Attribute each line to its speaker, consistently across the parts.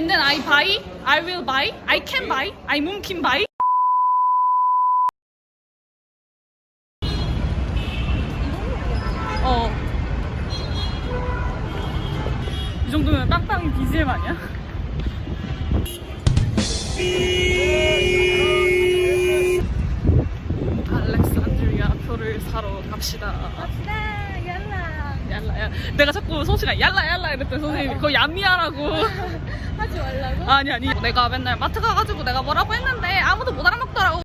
Speaker 1: And then I buy, I will buy, I can buy, I mungkin buy. 어. 이 정도면 빵빵이 BGM 아니야? 알렉산드리아 표를 사러 갑시다.
Speaker 2: 갑시다 얄라
Speaker 1: 얄라야. 내가 자꾸 소시가 얄라 얄라 이랬더니 선생님이 그거 얌미야라고.
Speaker 2: 하지 말라고?
Speaker 1: 아니 아니. 내가 맨날 마트 가가지고 내가 뭐라고 했는데 아무도 못 알아먹더라고.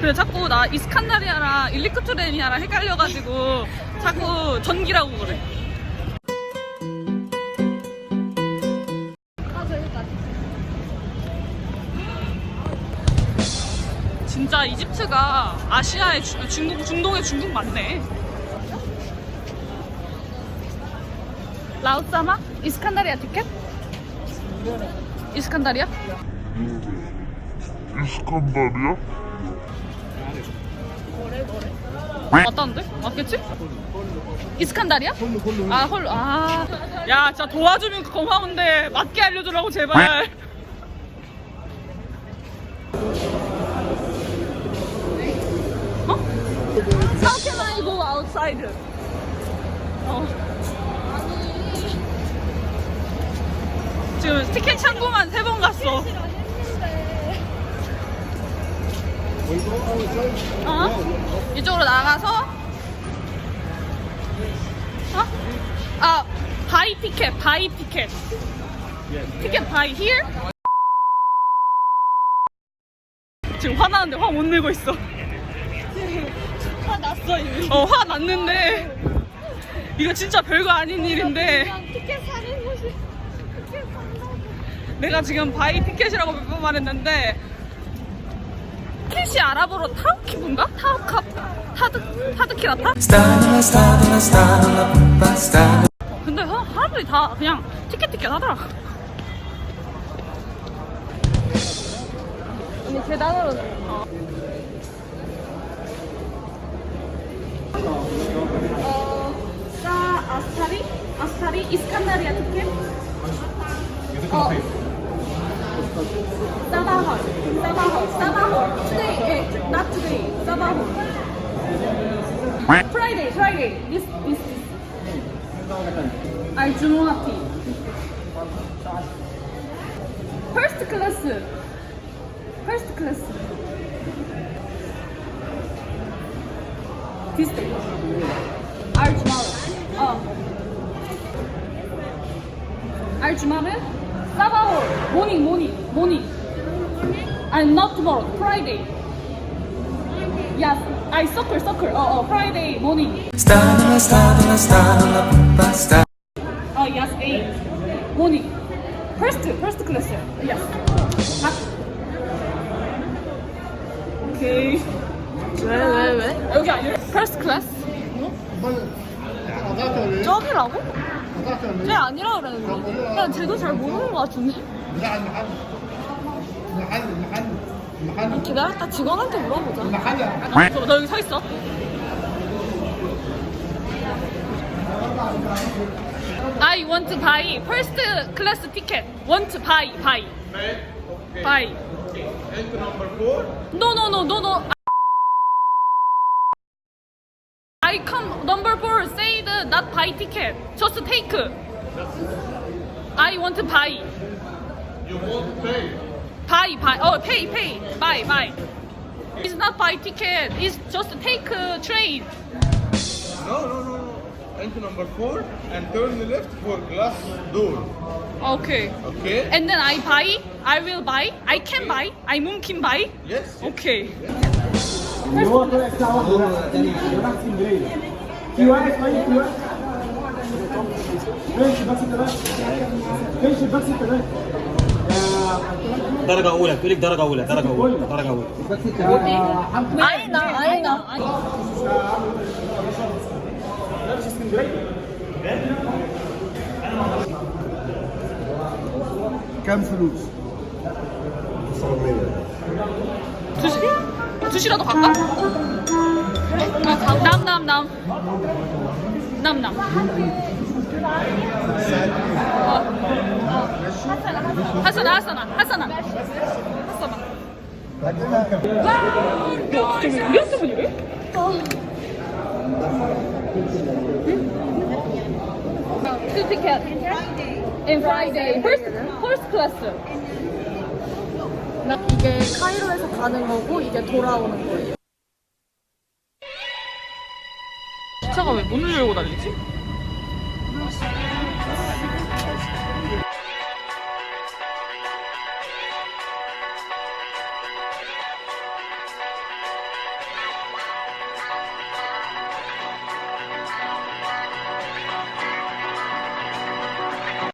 Speaker 1: 근데 자꾸 나 이스칸다리아랑 일리크투레니아랑 헷갈려가지고 자꾸 전기라고 그래. 진짜 이집트가 아시아의 주- 중국, 중동의 중국 맞네. 라우사마? 이스칸다리아 티켓? 이스칸다리아?
Speaker 3: İskandariye.
Speaker 1: 맞다는데? 맞겠지? 이스칸다리아? 아, 홀, 아. 야, 진짜 도와주면 고마운데 맞게 알려주라고, 제발. Outside? 어. 지금 티켓 창구만 세 번 갔어. 어? 이쪽으로 나가서 어? 아 바이 티켓 바이 티켓 티켓 바이 here? 지금 화나는데 화 못 내고 있어
Speaker 2: 화 났어 이미
Speaker 1: 어 화 났는데 이거 진짜 별거 아닌 일인데
Speaker 2: 그냥 티켓 사는 곳이 티켓 산다고
Speaker 1: 내가 지금 바이 티켓이라고 몇 번 말했는데 티켓이 아랍어로 타우키분가? 타우카 타드 타드키라타? 근데 사- 사람들이 다 그냥 티켓 티켓 하더라.
Speaker 2: 언니 계단으로
Speaker 1: 아스타리? 아스타리? 이스칸다리아 티켓? 어. 사바홀. 사바홀. 사바홀. Today, eh, not today. 사바홀. Friday, Friday. This, this, this. 알주모아티. First class. First class. This day. 알주마르. 어. 알주마르? 사바홀. 모닝, 모닝, 모닝. I'm not tomorrow. Friday. Yes. I soccer, soccer. 어, 어. Friday morning.
Speaker 4: Stanola, stanola, stanola, pumpa. Stanola.
Speaker 1: 어, yes. Eight. Morning. First, first class. Yes. 아.
Speaker 2: 왜 왜 왜?
Speaker 1: 여기 아니라 first class? 저기라고? 쟤 아니라 그랬는데. 그냥 쟤도 잘 모르는 것 같은데.
Speaker 2: 기다렸다 직원한테 물어보자
Speaker 1: 저, 너 여기 서 있어. I want to buy first class ticket. Want to buy, buy. Buy.
Speaker 3: Entry number four.
Speaker 1: No, no, no, no, no. people say the not buy ticket, just take. I want to buy.
Speaker 3: You want to pay?
Speaker 1: Buy, buy. Oh, pay, pay. Buy, buy. It's not buy ticket. It's just take a train.
Speaker 3: No, no, no. Enter number four and turn left for glass door.
Speaker 1: Okay.
Speaker 3: Okay.
Speaker 1: And then I buy. I will buy. I can buy. I mumkin buy.
Speaker 3: Yes.
Speaker 1: Okay.
Speaker 5: Yes. في واحد طيب في واحد ماشي بس تمام ماشي
Speaker 2: بس تمام درجة أولى تقول لك درجة أولى
Speaker 6: درجة أولى
Speaker 1: درجة أولى. أين أين كم فلوس؟ 900 900 تشري تشري 남, 남, 남. Nam nam. 하산아 하산아 하산아 하산아. 와, 진짜 왜 이랬어 분위기? Two ticket. In Friday. First first class.
Speaker 2: 이게 카이로에서 가는 거고 이게 돌아오는 거예요.
Speaker 1: 기차가 왜 문을 열고 달리지?